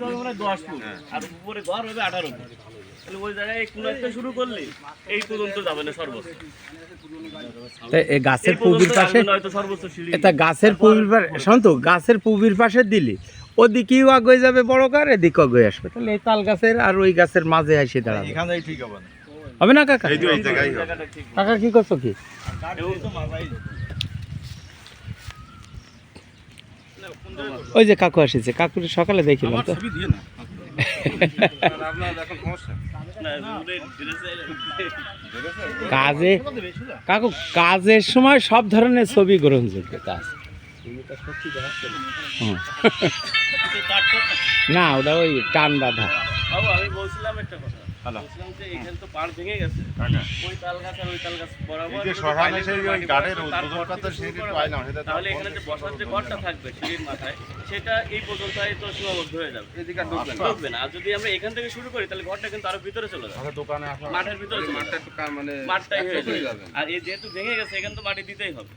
দিতে হবে মানে দশ ফুট আর উপরে ঘর হবে আঠারো ফুট। তাহলে ওই জায়গায় শুরু করলে এই পর্যন্ত যাবে না সর্বোচ্চ। গাছের পুবির পাশে এটা গাছের পুবির পাশে শোন তো গাছের পুবির পাশে দিলি। ওদিকেও আগে যাবে বড় কার এদিকে আগে আসবে। তাহলে এই তাল গাছের আর ওই গাছের মাঝে এসে দাঁড়াবে। এখানেই ঠিক হবে না। হবে না কাকা? কাকা কি করছ কি এবং তো মাথায় ওই যে কাকু আসেছে কাকুর সকালে দেখিলাম তো। কাজে কাকু কাজের সময় সব ধরনের ছবি গ্রহণযোগ্য কাজ। হুম। না ওটা ওই টান বাঁধা। বাবু আমি বলছিলাম একটা কথা। বলছিলাম যে এখানে তো পাড় ভেঙে গেছে। ওই তাল গাছ আর ওই তাল গাছ বরাবর এই যে যদি শ্মশানে পাইলে সেই করে ওই মাটি গাড়ের বসাতে, তারপর উদ্বোধন করতে থেকে শুরু সেটা করা পায় না, হবে। সেটা তো তাহলে এখানে যে বসার যে ঘরটা থাকবে সিঁড়ির মাথায় সেটা এই পর্যন্ত তো সীমাবদ্ধ হয়ে যাবে। এদিকে ঢুকবে না। ঢুকবে না। আর যদি আমরা এখান থেকে শুরু করি তাহলে ঘরটা কিন্তু আরও ভিতরে চলে যাবে। দোকানে মাঠের ভিতরে কাম মানে মাঠটাই হয়ে যাবে। আর এই যেহেতু ভেঙে গেছে এখানে তো মাটি দিতেই হবে।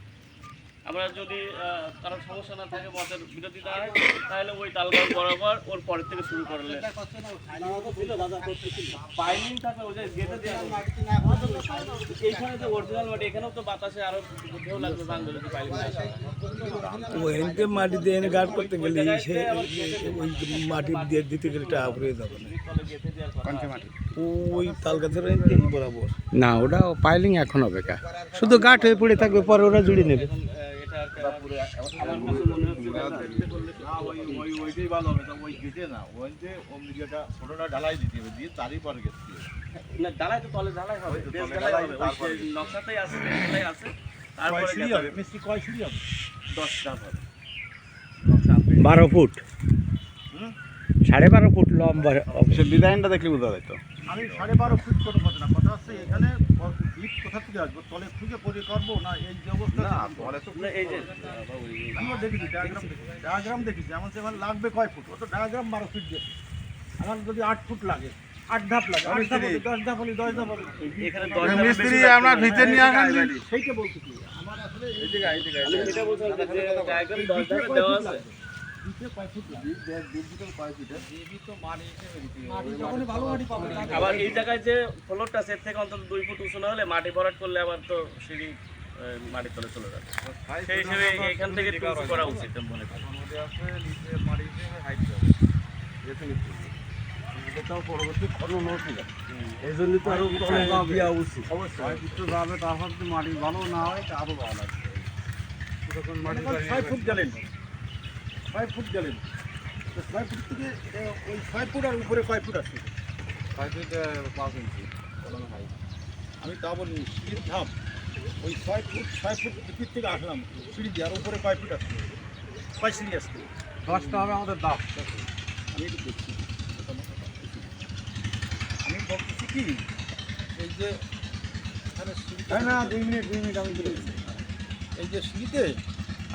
আমরা যদি আহ, কারও সমস্যা না থাকে মতের বিরোধিতা হয় তাহলে ওই তাল গাছ বরাবর ওর পরের থেকে শুরু করলে পাইলিং থাকে ওই যে গেটে এইখানে যে অরিজিনাল মাটি এখানেও তো বাতাসে আরও ঢেউ লাগবে যদি থাকে। মাটি। দিয়ে এনে গার্ড করতে গেলে সে ওই মাটি দিয়ে দিতে গেলে টাকা পড়ে যাবে না। ওই তাল গাছের বরাবর। না ওটা পাইলিং এখন হবে কা শুধু গাঠ হয়ে পড়ে থাকবে পরে ওরা জুড়ে নেবে। ওইটাই ভালো হবে তো ওই গেটে না ওই যে অমৃতটা ছোটটা ঢালাই দিতে হবে দিয়ে তারই পরে গেট দিয়ে। না ঢালাই তো তলে ঢালাই হবে ওই তো বেশ ঢালাই ঢালাই, হবে ওই তারপরে- সেই নকশাতেই আছে ঢালাই আছে তারপরে কয় সিঁড়ি গেছে হবে? মিস্ত্রি কয় সিঁড়ি হবে? দশ ধাপ হবে। বারো ফুট। সাড়ে বারো ফুট লম্বা। ডিজাইনটা দেখলে বোঝা যায় তো। আমি সাড়ে বারো ফিট কোনো কথা না। কথা হচ্ছে এখানে ইট কোথা থেকে আসব? তলে খুঁজে পরি করব না এই যে অবস্থা? না তো এই যে আমিও দেখেছি ডায়াগ্রাম দেখেছি ডায়াগ্রাম দেখেছি। আমার সে এবার লাগবে কয় ফুট? ও তো ডায়াগ্রাম বারো ফিট দিয়ে। আমার যদি আট ফুট লাগে আট ধাপ লাগে আট ধাপ দশ ধাপ হলে দশ ধাপ হলে এখানে মিস্ত্রি বেশি আমরা ভিতরে নিয়ে আসেন সেইটা বলতে আমার আসলে এই এই দশ দেওয়া আছে। দিতে কয় ফুট লাগে? মাটি ভালো আবার এই জায়গায় যে ফ্লোরটা সেট থেকে অন্তত দুই ফুট উঁচু না হলে মাটি ভরাট করলে আবার তো সিঁড়ি মাটির তলে চলে যাবে। সেই হিসেবে এখান থেকে উঁচু করা উচিত মনে করি। পরবর্তী খনন এই জন্য তো আরও দেওয়া উচিত। অবশ্যই। যাবে তারপর যদি মাটি ভালো না হয় তা আরও ভালো লাগবে। তখন মাটি ছয় ফুট গেলেন? ছয় ফুট গেলেন। তো ছয় ফুট থেকে ওই ছয় ফুট আর উপরে কয় ফুট আছে? ছয় ফিট পাঁচ ইঞ্চি আমি তা বলিনি সিঁড়ির ধাপ। ওই ছয় ফুট ছয় ফুট ভিতর থেকে আসলাম সিঁড়ি দিয়ে আর উপরে কয় ফুট আসছে কয় সিঁড়ি আসছে দশটা হবে আমাদের দাম আমি একটু দেখছি। আমি বলতেছি কি এই যে না দুই মিনিট দুই মিনিট আমি বলে এই যে সিঁড়িতে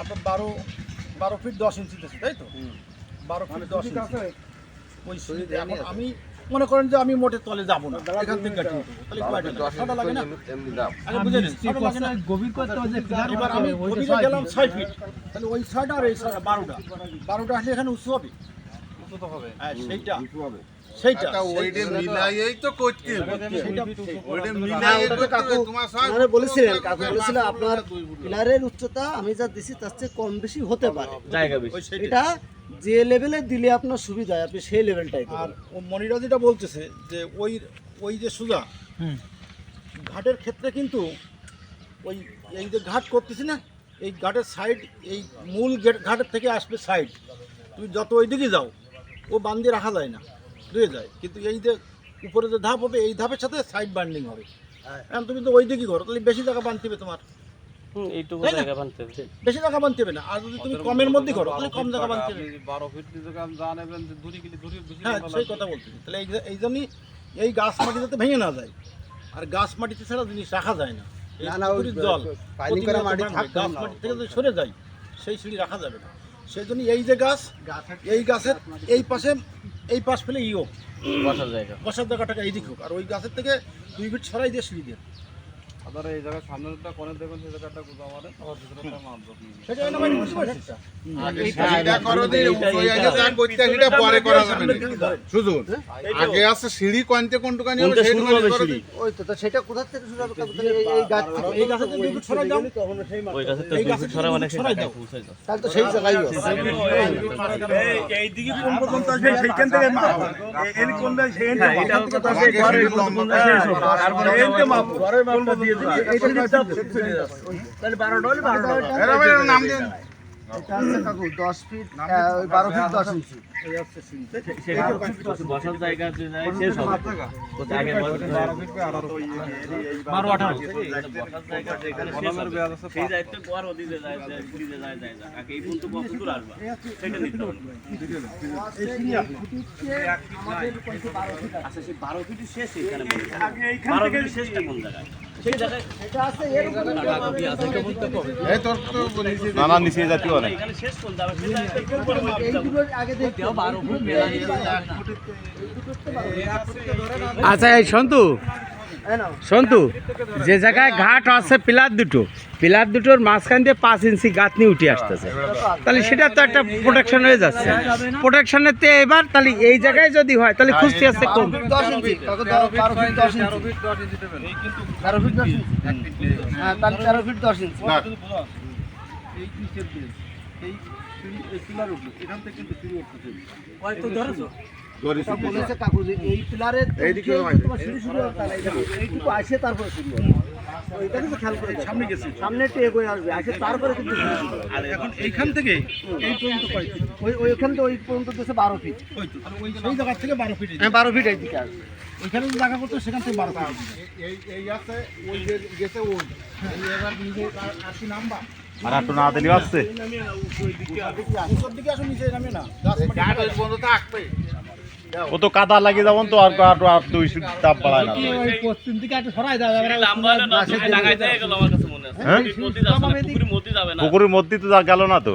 আপনার বারো বারো ফিট দশ ইঞ্চি আছে তাই তো? বারো ফিট দশ ইঞ্চি। ওই সিঁড়িতে এখন আমি মনে করেন যে আমি মোটে তলে যাব না এখান থেকে কাটি তাহলে কয়টা লাগে? না আগে বুঝে নিন। ছটা লাগে না গভীর করতে হয় পিলার এবার আমি গভীরে গেলাম ছয় ফিট। তাহলে ওই ছয়টা আর এই ছয়টা বারোটা। বারোটা আসলে এখানে উঁচু হবে? উঁচু হবে। হ্যাঁ সেইটা। সেইটা। ওইটা মিলাইয়েই তো করতে ওইটা মিলাইয়ে করতে হবে। বলেছিলেন কাকু বলেছিল আপনার পিলারের উচ্চতা আমি যা দিছি তার চেয়ে কম বেশি হতে পারে। জায়গা বেশি। এটা যে লেভেলে দিলে আপনার সুবিধা আপনি সেই লেভেলটাই আর মনিরা যেটা বলতেছে যে ওই ওই যে সুজা ঘাটের ক্ষেত্রে কিন্তু ওই এই যে ঘাট করতেছি না এই ঘাটের সাইড এই মূল গেট ঘাটের থেকে আসবে সাইড তুমি যত ওই দিকে যাও ও বান্দিয়ে রাখা যায় না রয়ে যায়। কিন্তু এই যে উপরে যে ধাপ হবে এই ধাপের সাথে সাইড বান্ডিং হবে। এখন তুমি তো ওই দিকে করো তাহলে বেশি জায়গা বানতে হবে তোমার। এইটুকু জায়গা বানতে হবে। বেশি জায়গা বানতে হবে না। আর যদি তুমি কমের মধ্যে করো তাহলে কম জায়গা বানতে হবে। আপনি বারো ফিট যদি আপনি যা নেবেন দূরে গেলে দূরে বেশি হ্যাঁ সেই কথা বলতেছি তাহলে এই জন্যই এই গাছ মাটি যাতে ভেঙে না যায়। আর গাছ মাটিতে ছাড়া জিনিস রাখা যায় না। না, না, জল পাইলিং করা মাটি গাছ মাটি থেকে যদি সরে যায় সেই সিঁড়ি রাখা যাবে না। সেই জন্য এই যে গাছ এই গাছের এই পাশে এই পাশ ফেলে ইও। বসার জায়গা। বসার জায়গাটাকে এই দিক হোক। আর ওই গাছের থেকে দুই ফিট ছড়াই দিয়ে সিঁড়ি দিয়ে। সেটা এনে মানে বুঝতে পারছিস সিঁড়িটা করো দিন, ওই আগে যা করতে সেটা পরে করা যাবে না। আগে আছে সিঁড়ি কোনতে কোনটুকানি হবে হবে করো ওই তো সেটা কোথা থেকে শুরু হবে? এই এই গাছ থেকে এই গাছে তো দুই ফুট সরাই দাও। ওই এই গাছে ফুট ছড়া মানে সেটা দাও। পৌঁছাই তাহলে তো সেই জায়গায় আছে। এইদিকে কোন পর্যন্ত আসবে? সেইখান থেকে মাপ। এর কোন সেই হ্যাঁ, এটা তো সেই ঘরের মধ্যে। শেষ হবে। তারপরে এইটা মাপ। ঘরের মাপটা দিয়ে দিবি এইটা হিসাব চলে যাচ্ছে তাহলে 12টা হলে 12টা এরম এরম নাম দিন দশ ফিট বারো ফিট দশ ইঞ্চি বসার জায়গা শেষ হবে বারো আঠারো বসার জায়গা যেখানে শেষ হবে সেই দায়িত্ব গোয়ার ওদিকে যায় যায় যায় যায় আগে এই পর্যন্ত কত দূর আসবা সেটা নিতে হবে আচ্ছা সেই বারো ফিট শেষ এখানে বারো ফিট শেষটা কোন জায়গায়? তো নিচে জাতীয় অনেক। আচ্ছা সন্তু। না সন্তু যে জায়গায় ঘাট আছে পিলার দুটো পিলার দুটোর মাঝখান দিয়ে পাঁচ ইঞ্চি গাঁথনি উঠে আসতেছে তাহলে সেটা তো একটা প্রোটেকশন হয়ে যাচ্ছে প্রোটেকশনের তে এবার তাহলে এই জায়গায় যদি হয় তাহলে খুঁজতে আসছে কম হ্যাঁ এই পিলার এখান থেকে কিন্তু সিঁড়ি উঠতেছে এই হয়। শুরু এইটুকু আসে তারপরে শুরু হবে। ওইটা কিন্তু খেয়াল করে সামনে গেছে। সামনে একটু এগোয় আসবে আসে তারপরে কিন্তু এখন এইখান থেকে এই পর্যন্ত ওই ওইখান থেকে ওই পর্যন্ত দিয়েছে বারো ফিট। ওই তো তাহলে ওই সেই জায়গা থেকে 12 ফিট হ্যাঁ বারো ফিট এইদিকে আসবে। ওইখানে যে জায়গা করতে সেখান থেকে 12 ফিট। এই এই আছে ওই যে গেছে ওই এই এবার নিজে আর আর কি নাম্বার আর একটু না। দিলেও আসছে দিকে আসো নিচে নামে না পর্যন্ত ও তো কাদা লাগিয়ে যাবেন তো আর আর আর দুই তাপ বাড়ায় না। পশ্চিম দিকে একটু সরাই দেওয়া যাবে সিঁড়ি লম্বা হলে না তুমি ডাঙাইতে গেল আমার কাছে মনে আছে। হ্যাঁ? যাবে পুকুরের মধ্যে যাবে তো যা গেল না তো।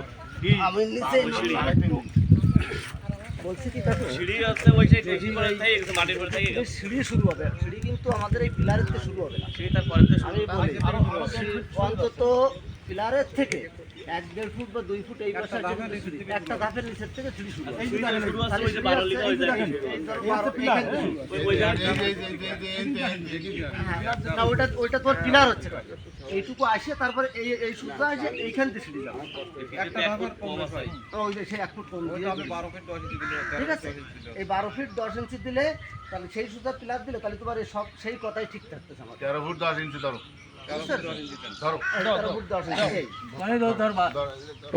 বলছি কি সিঁড়ি আছে ওই সেই টেক্সি করে থেকে গেছে মাটির পরে থেকে। সিঁড়ি শুরু হবে। সিঁড়ি কিন্তু আমাদের এই পিলারের থেকে শুরু হবে না। সিঁড়ি তার আমি অন্তত পিলারের থেকে এক দেড় ফুট বা দুই ফুট এই পাশে একটা ধাপের নিচের থেকে সিঁড়ি শুরু না ওইটা ওইটা তোমার পিলার হচ্ছে। এইটুকু আসে তারপরে এই এই সূত্র আসে এইখান থেকে সিঁড়ি যাবে। ওই যে সেই এক ফুট কম দিয়ে ঠিক আছে? এই বারো ফিট দশ ইঞ্চি দিলে তাহলে সেই সুতা পিলার দিলে তাহলে তোমার এই সব সেই কথাই ঠিক থাকতেছে আমার তেরো ফুট দশ ইঞ্চি ধরো। ধরো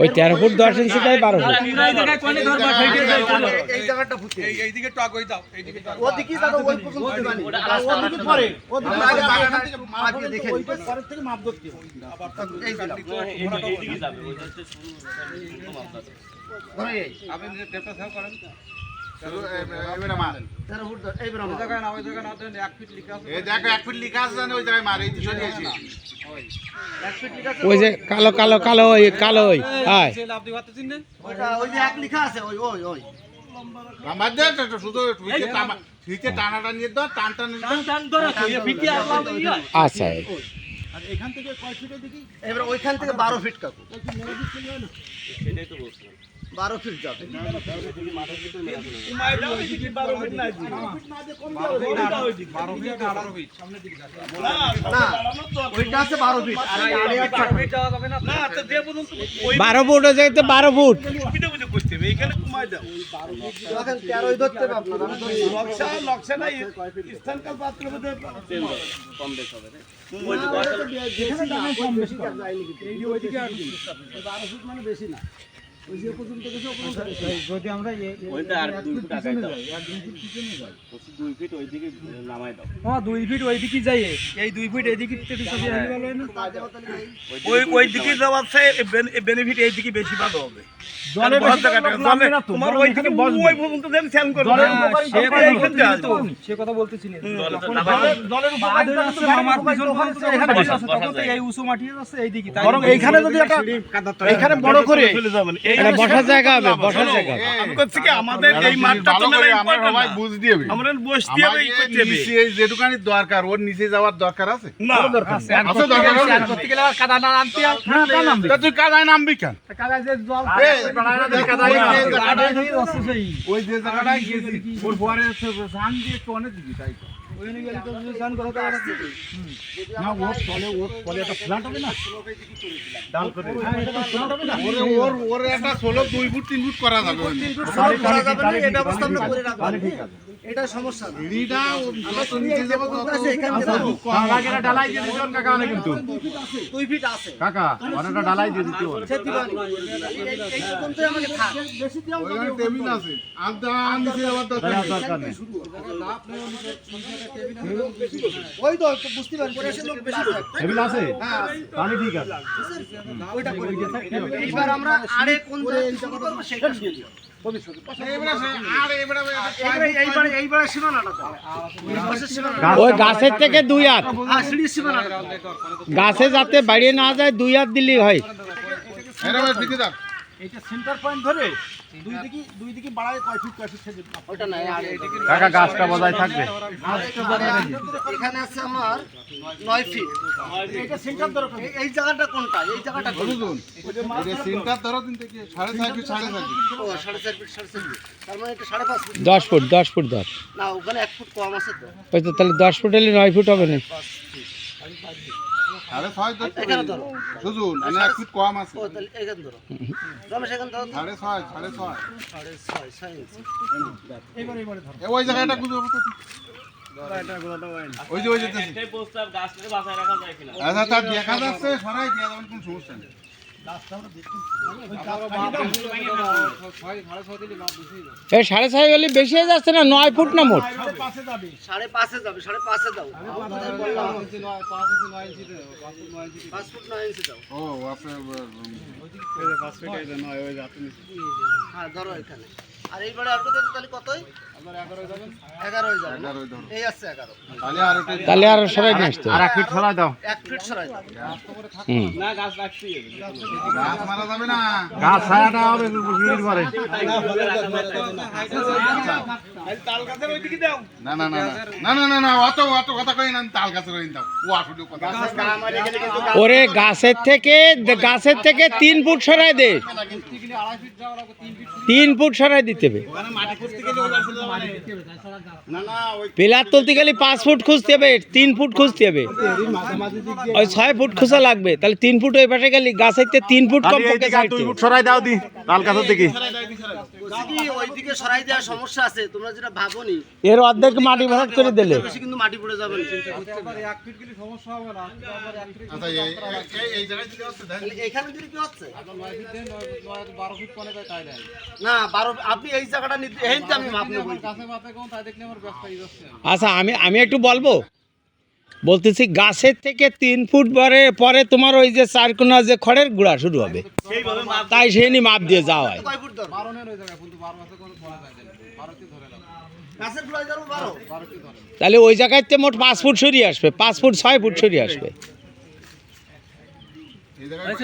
এই তেরো ফুট দশ ইঞ্চি। ওই ইঞ্চিটাই বারো ফুট। এই ওই দেখে দেখো যে কালো কালো কালো ওই কালো ওই হায় ওই যে এক লেখা আছে ওই ওই ওই। নাম্বার দে শুধু ফিতে টানা ফিতে দাও টান টান নিয়ে দাও। আচ্ছা। আর এখান থেকে কয় ফিটের দিকে এবার ওইখান থেকে বারো ফিট কাকু। সেটাই তো বলছিলাম বারো ফিট যাবে। না ওইটা আছে বারো ফিট। ফুট হয়ে বারো ফিট মানে বেশি না। আর দুই ফুট ওইদিকে যাই। এই দুই ফিট ওই ওই দিকে যাওয়ার বেনিফিট এই দিকে বেশি ভালো হবে হ্যাঁ, এইখান এখানে বড় করে বসার জায়গা হবে বসার জায়গা আমি করছি কি আমাদের এই মাঠটা তো আমরা এই করতে হবে যেটুকানি দরকার ওর নিচে যাওয়ার দরকার আছে না আছে দরকার করতে গেলে কাদা না আনতে তুই কাদায় নামবি কেন কাদা যে জল এই, কাদাই ওই যে জায়গাটায় গেছি ওর পরে সান দিয়ে তো অনেক দিবি তাই তো? না ওর তলে ওর তলে একটা ফ্ল্যাট হবে না? ডাল করে ওরে ওর ওর একটা ষোলো দুই ফুট তিন ফুট করা যাবে। করা যাবে না, এটা অবস্থা আমরা করে রাখব। এটা সমস্যা না। যত নিচে যাব তত আছে, এখান ডালাই দিয়ে দিতে কাকা অনেক কিন্তু। দুই ফিট আছে। কাকা অনেকটা ডালাই দিয়ে দিতে সে দিবানি এই- এই আমাকে থাক। ওইখানে টেবিল আছে। আধা নিচে যাওয়ার দরকার নেই। দরকার নেই। ওই তো বুঝতে পারছি আছে। তাহলে ঠিক আছে এইবার আমরা আরে কোন সেটা। ওই গাছের থেকে দুই হাত হ্যাঁ। গাছে যাতে বাড়িয়ে না যায় দুই হাত দিলেই হয় এইটা সেন্টার পয়েন্ট ধরে দুই দিকে দুই দিকে বাড়ায় কয় ফিট কয় ফিট থেকে ওইটা নাই, আর এইটা। কাকা গাছটা বজায় থাকবে। এখানে আছে আমার ফিট। সেন্টার দরকার এই- জায়গাটা কোনটা? এই জায়গাটা কোনটা? বুঝুন এটা সিনটার ধরো দিন থেকে সাড়ে চার ফিট সাড়ে চার ফিট। ও, সাড়ে চার ফিট সাড়ে চার ফিট। তার মানে এটা ফিট। দশ ফুট দশ ফুট দশ না ওখানে এক ফুট কম আছে তো। তাহলে দশ ফুট হলে নয় ফুট হবে না হবে। ধরো। সুজন মানে এক ফিট কম আছে। তাহলে এখানে ধরো। রমেশ এখানে ধরো সাড়ে ছয় সাড়ে ছয়। সাড়ে ছয় ছয় ইঞ্চি। ওই জায়গাটা তো। ওই যে ওই যে গাছটাকে বাঁচায় রাখা যায় কিনা? আচ্ছা তার দেখা যাচ্ছে সরাই দেওয়া যাবে কোনো সমস্যা নেই। এই সাড়ে ছয় হলে বেশি হয়ে যাচ্ছে না? নয় ফুট না মোট? সাড়ে পাঁচে যাবে সাড়ে পাঁচে দাও পাঁচ ফুট নয় ইঞ্চি দাও। ও আছে হ্যাঁ ধরো এখানে। আর এইবারে আসবে তো তাহলে কতই? তাহলে আর ওটা সবাই নিয়ে আসতে আর এক ফিট দাও। এক ফিট সরাই দাও। হুম। গাছ মারা যাবে না। গাছ ছায়াটা হবে সিঁড়ির পরে না না না না। না না না অত অত কথা কই না তাল গাছে রইন দাও। ও আসলে কথা ওরে গাছের থেকে গাছের থেকে তিন ফুট সরাই দে। তিন ফুট সরাই দিতে হবে। পিলার তুলতে গেলে পাঁচ ফুট খুঁজতে হবে তিন ফুট খুঁজতে হবে। ওই ছয় ফুট খোঁজা লাগবে তাহলে তিন ফুট ওই পাশে গেলে গাছের থেকে তিন ফুট কম পক্ষে দুই ফুট সরাই দাও দি তাল গাছের দিকে। ওইদিকে সরাই দেওয়ার সমস্যা আছে তোমরা যেটা ভাবোনি এর অর্ধেক মাটি ভরাট করে দিলে। বেশি কিন্তু মাটি পড়ে যাবে না চিন্তা করতে হবে। না। আচ্ছা এই এই- এই জায়গায় দিলে হচ্ছে এখানে যদি কি হচ্ছে? না বারো আপনি এই জায়গাটা নিতে আমি মাপ নেব আচ্ছা আমি আমি একটু বলব? বলতেছি গাছের থেকে তিন ফুট পরে পরে তোমার ওই যে চারকোনা যে খড়ের গুঁড়া শুরু হবে। তাই সেই নিয়ে মাপ দিয়ে যাওয়া হয়। তাহলে ওই জায়গাতে মোট পাঁচ ফুট সরিয়ে আসবে পাঁচ ফুট ছয় ফুট সরিয়ে আসবে। জায়গায় ওই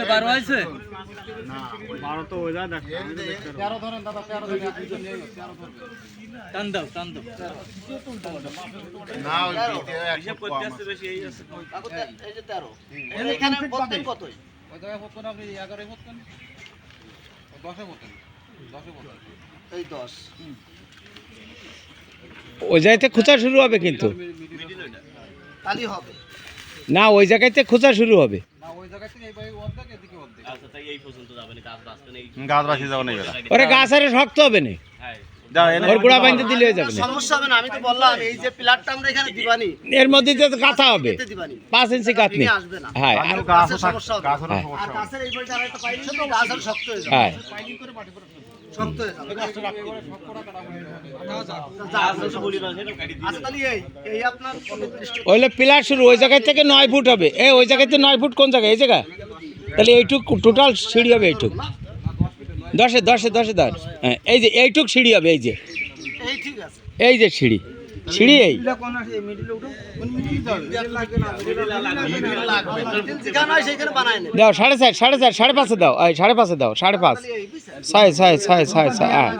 কম আসছে আছে। কাকু তে- এই যে তেরো। এখানে বলতেন কতই? এই দশ। ওই জায়গাতে খোঁচা শুরু হবে কিন্তু। হবে। না ওই জায়গাতে খোঁচা শুরু হবে। আচ্ছা তাই এই পর্যন্ত যাবে না গাছ গাছ ওরে গাছ আরে শক্ত হবে না। হ্যাঁ। হয়ে না। সমস্যা হবে না আমি তো বললাম এই যে পিলারটা আমরা এখানে দিবানি। এর মধ্যে দিয়ে হবে। পাঁচ ইঞ্চি কাঠ নেই ভেঙে আসবে না। হ্যাঁ। গাছের গাছ শক্ত হয়ে যাবে। ওইলে পিলার শুরু ওই জায়গায় থেকে নয় ফুট হবে। এ ওই জায়গাতে নয় ফুট কোন জায়গায় এই জায়গা? তাহলে এইটুক টোটাল সিঁড়ি হবে এইটুক। দশে দশে দশে দশ। হ্যাঁ এই যে এইটুক সিঁড়ি হবে এই যে। এই যে সিঁড়ি। সিঁড়ি এই। দাও সাড়ে চার সাড়ে চার সাড়ে পাঁচে দাও এই সাড়ে পাঁচে দাও সাড়ে পাঁচ। ছয় ছয় ছয় ছয় ছয় হ্যাঁ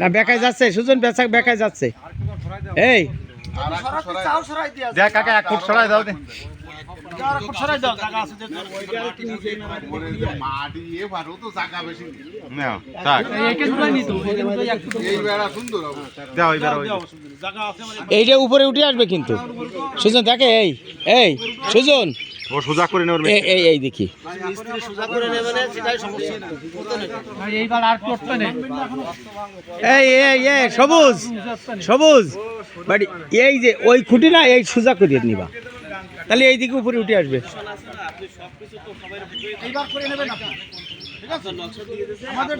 না বেকায় যাচ্ছে সুজন বেচা বেকায় যাচ্ছে। এই। দেখ কাকা এক ফুট সরাই দাও এইটা উপরে উঠে আসবে কিন্তু। সুজন দেখে এই এই সুজন। ও সোজা করে নেওয়ার এই এই দেখি। সোজা করে নেবে না সেটাই সমস্যা এইবার আর করতে নেই। এই এই এই সবুজ সবুজ। বাড়ি এই যে ওই খুঁটি না এই সোজা করিয়ে নিবা। তাহলে এই দিকে উপরে উঠে আসবে।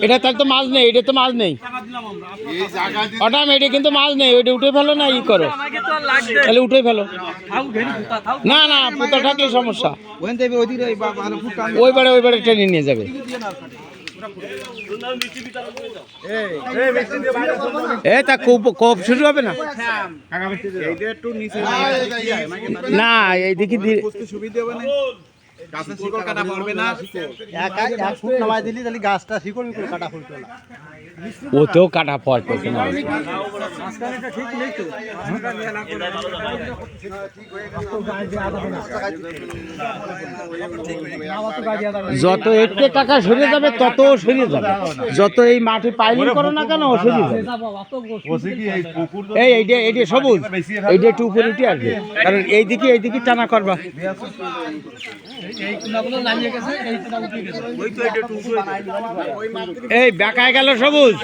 এটা তাহলে তো মাছ নেই, এটা তো মাছ নেই। অটাম এটা কিন্তু মাছ নেই, ওইটা উঠে ফেলো না, ই করো। তাহলে উঠে ফেলো। না না, পোতা থাকলে সমস্যা। ওই বারে ওই বারে ট্রেনে নিয়ে যাবে। এ, তা কোপ শুরু হবে না? না, এইদিকে দিয়ে এক ফুট নামাই দিলি তাহলে গাছটা শিকড় মিকড় কাটা না। ওতেও কাটা না যত একটু টাকা সরিয়ে যাবে তত সরিয়ে যাবে। যত এই মাটি পাইলিং করো না কেন ও সরিয়ে যাবে। এই পুকুর তো এই এইটা এইটা সবুজ। এইটা একটু উপরে উঠে আসবে। কারণ এইদিকে এইদিকে টানা করবা। এই বেকায় গেল সবুজ।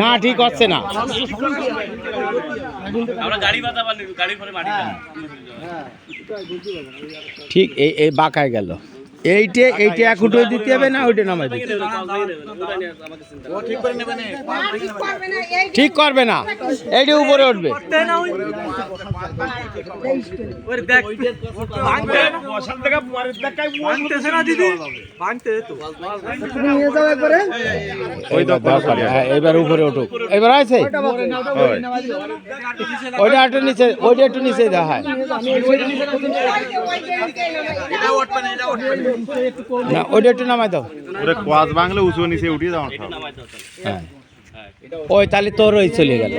না ঠিক হচ্ছে না। টানি। ঠিক এই এই বাঁকায় গেল। এইটে এইটা এক উঠে দিতে হবে না ওইটা নামাই দিতে হবে? ঠিক করবে না এইটা উপরে উঠবে। হ্যাঁ, এবার উপরে উঠুক। এবার আছে? ওইটা একটু নিচে ওইটা একটু নিচে দেওয়া হয় না ওইটা একটু নামাই দাও। ওরে কোয়াজ বাংলা উঁচু নিচে উঠিয়ে দাও হ্যাঁ। ওই তাহলে তোর ওই চলে গেল।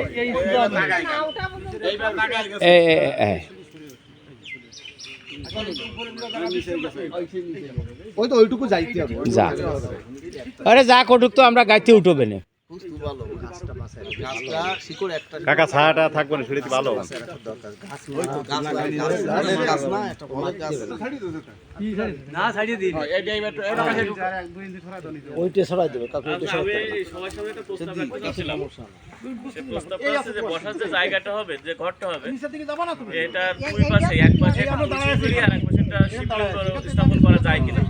ওই তো ওইটুকু যাইতে হবে। যা। আরে যা কটুক তো আমরা গাইতে উঠবে না। কাকা ছায়াটা থাকবে না ভালো। ওইটা সরাই দেবে কাকু ওইটা জায়গাটা হবে যে ঘরটা হবে এটা দুই পাশে এক পাশে স্থাপন করা যায় কিনা।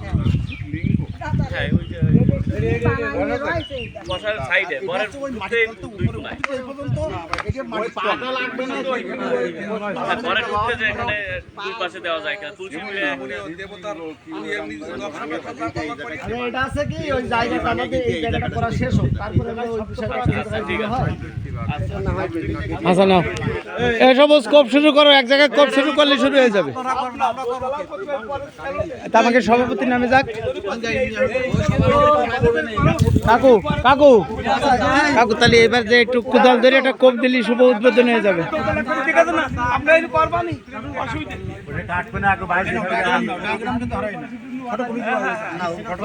এটা আছে কি? ওই জায়গাটা আমাদের এই জায়গাটা করা শেষ হোক। তারপরে আচ্ছা নাও। এসব স্কোপ শুরু করো এক জায়গায় কোপ শুরু করলে শুরু হয়ে যাবে। তা আমাকে সভাপতি নামে যাক। কাকু কাকু। কাকু তাহলে এবার যে একটু কোদাল ধরে একটা কোপ দিলি শুভ উদ্বোধন হয়ে যাবে।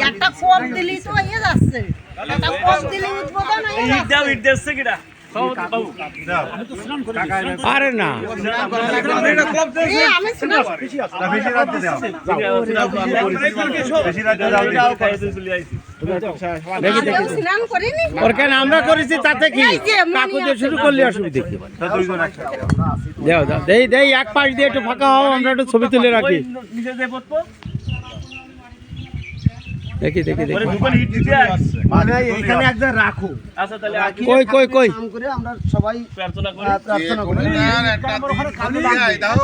একটা কোপ দিলি তো ইয়ে যাচ্ছে। একটা কোপ দিলি উদ্বোধন হয়ে যাচ্ছে। আরে না। আমরা করেছি তাতে কি? কাকু দিয়ে শুরু করলে অসুবিধা কি? দেও দেই দেই এক পাশ দিয়ে একটু ফাঁকা হও আমরা একটু ছবি তুলে রাখি। দেখি দেখি। এখানে একজন রাখো। আচ্ছা তাহলে কই কই কই? নাম করে আমরা সবাই প্রার্থনা করি। প্রার্থনা করি। আর একটা দিন দেয়, দাও।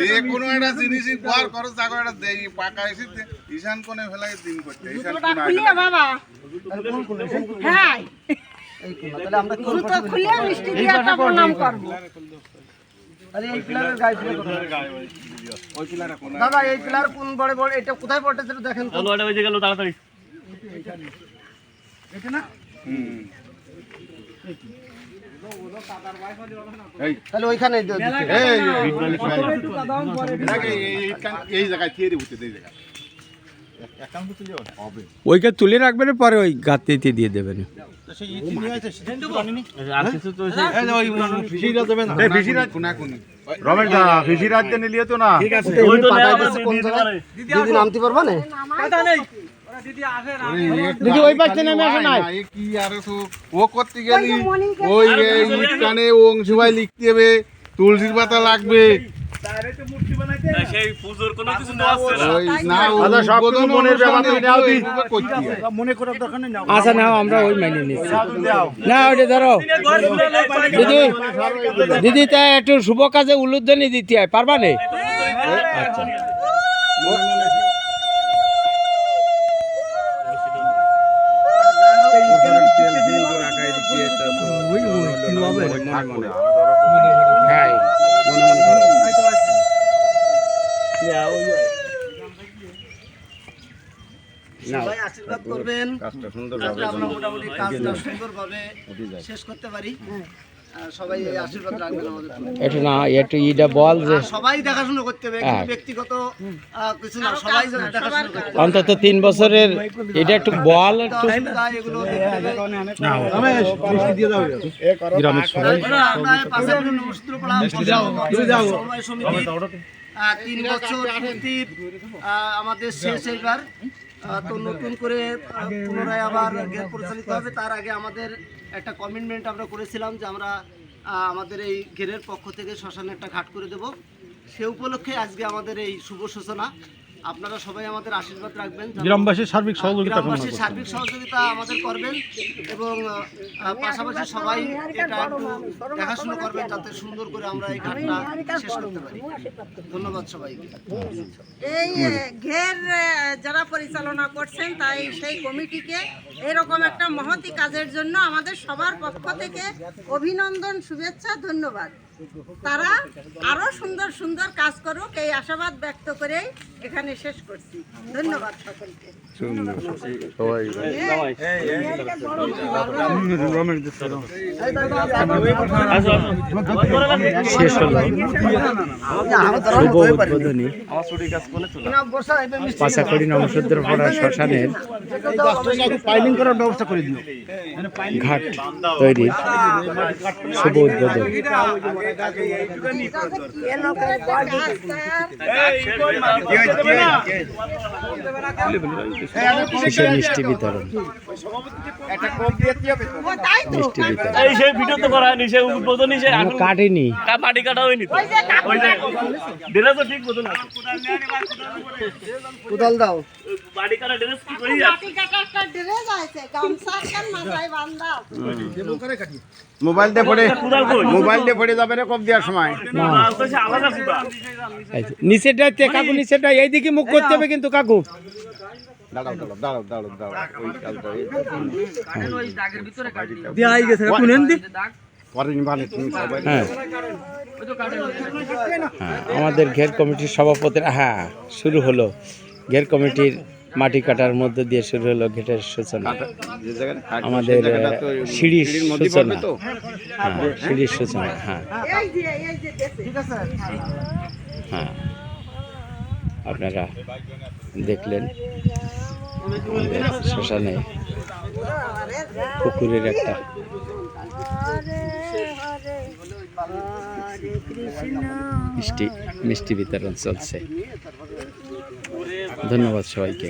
যে কোনো একটা ঘর থাকো একটা দেই পাকা এসে ঈশান কোণে ফেলাই দিন করতে ঈশান কোণে খুলিয়ে বাবা। হ্যাঁ। তাহলে আমরা কোন মিষ্টি দিয়ে একটা প্রণাম করব। আরে এই পিলারের গায়ে পিলার দাদা এই পিলার কোন বড় বড় এটা কোথায় পড়তেছে দেখেন তো চলো ওটা ওই গেল তাড়াতাড়ি তাহলে ওইখানে তুলে রাখবেন পরে ওই গাঁতিতে দিয়ে দেবেন রমেশ দা ফিসি রাজ্যে নিলিয়ে তো না ওই তো নেওয়া পাতায় কোন দিতে জায়গায়? পারে। দিদি নামতে পারবা না দিদি ওই পাশে নেমে আসো না কি আর ও করতে গেলি ওই ইট কানে লিখতে হবে তুলসীর পাতা লাগবে না, সেই পুজোর কোনো কিছু তো আসছে না। ওই না দাদা, সব কিছু উদ্বোধন মনের ব্যাপার, তুমি নাও দি। এইভাবে করতে। মনে করার দরকার নেই নাও। আচ্ছা নাও আমরা ওই মাইনে নিচ্ছি না ওইটা ধরো। দিদি দিদি তাই একটু শুভ কাজে উলুধ্বনি দিতে হয় পারবা নে? আচ্ছা। হ্যাঁ সবাই আশীর্বাদ করবেন। আমরা মোটামুটি কাজটা সুন্দরভাবে শেষ করতে পারি। আর সবাই আশীর্বাদ রাখবেন আমাদের না ইটা বল যে সবাই দেখাশোনা করতে হবে হ্যাঁ। ব্যক্তিগত কিছু না সবাই দেখাশোনা করতে অন্তত তিন বছরের এটা একটু বল একটু। গ্রামের সবাই পাশে তিন বছর পূর্তি আমাদের শেষ এইবার। তো নতুন করে পুনরায় আবার গেট পরিচালিত হবে। তার আগে আমাদের একটা কমিটমেন্ট আমরা করেছিলাম যে আমরা আমাদের এই ঘেরের পক্ষ থেকে শ্মশানে একটা ঘাট করে দেব। সে উপলক্ষে আজকে আমাদের এই শুভ সূচনা। আপনারা সবাই আমাদের আশীর্বাদ রাখবেন গ্রামবাসীর সার্বিক সহযোগিতা গ্রামবাসীর সার্বিক সহযোগিতা আমাদের করবেন এবং পাশাপাশি সবাই এটা একটু দেখাশোনা করবেন যাতে সুন্দর করে আমরা এই ঘাটটা শেষ করতে পারি। ধন্যবাদ সবাইকে। এই ঘের যারা পরিচালনা করছেন তাই সেই কমিটিকে এরকম একটা মহতি কাজের জন্য আমাদের সবার পক্ষ থেকে অভিনন্দন শুভেচ্ছা ধন্যবাদ। তারা আরও সুন্দর সুন্দর কাজ করুক এই আশাবাদ ব্যক্ত করেই এখানে শেষ করছি। ধন্যবাদ সকলকে। শুভ উদ্বোধনী। নমসূদ্রপাড়া শ্মশানের পাইলিং করার ব্যবস্থা করে দিও ঘাট তৈরির শুভ উদ্বোধন। শেষে মিষ্টি বিতরণ। মিষ্টি কাটেনি। মাটি কাটা হয়নি তো। ওই যে ড্রেস তো ঠিক মতন আছে। কোদাল দাও। কাটা ড্রেস কি করি মাটি কাটা একটা ড্রেস আছে গামছা একটা মাথায় বান্ধা মোবাইল দিয়ে পড়ে মোবাইল দিয়ে পড়ে যাবে রে কব দেওয়ার সময়। নিচেটা তে কাকু নিচেটা এইদিকে মুখ করতে হবে কিন্তু কাকু। দাঁড়াও দাঁড়াও দাঁড়াও দাঁড়াও দাঁড়াও ওই কালটা এই- পরে নিবানে তুমি সবাই আমাদের ঘের কমিটির সভাপতির হ্যাঁ শুরু হলো। ঘের কমিটির মাটি কাটার মধ্যে দিয়ে শুরু হলো ঘেটের সূচনা। আমাদের, সিঁড়ির সূচনা। হ্যাঁ সিঁড়ির সূচনা হ্যাঁ। হ্যাঁ। আপনারা দেখলেন শ্মশানে পুকুরের একটা মিষ্টি মিষ্টি বিতরণ চলছে। ধন্যবাদ সবাইকে।